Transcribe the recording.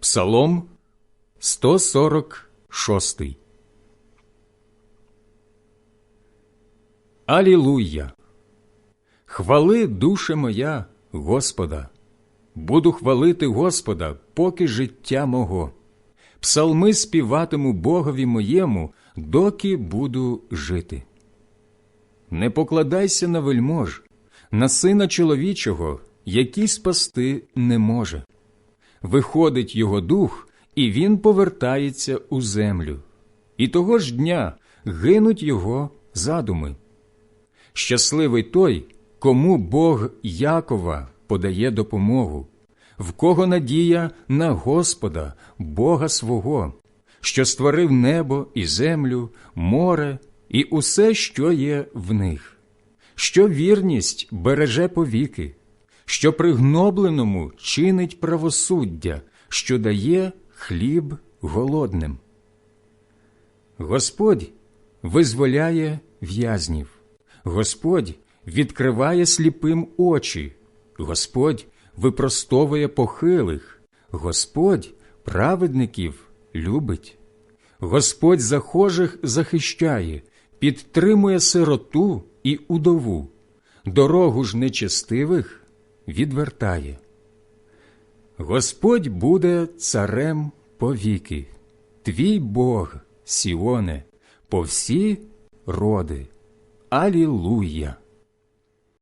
Псалом 146 Алілуя! Хвали, душе моя, Господа! Буду хвалити Господа, поки життя мого. Псалми співатиму Богові моєму, доки буду жити. Не покладайся на вельмож, на сина чоловічого, який спасти не може. Виходить його дух, і він повертається у землю, і того ж дня гинуть його задуми. Щасливий той, кому Бог Якова подає допомогу, в кого надія на Господа, Бога свого, що створив небо і землю, море і усе, що є в них, що вірність береже повіки, що пригнобленому чинить правосуддя, що дає хліб голодним. Господь визволяє в'язнів, Господь відкриває сліпим очі, Господь випростовує похилих, Господь праведників любить, Господь захожих захищає, підтримує сироту і удову, дорогу ж нечестивих відвертає. Господь буде царем повіки, твій Бог, Сіоне, по всі роди. Алілуя!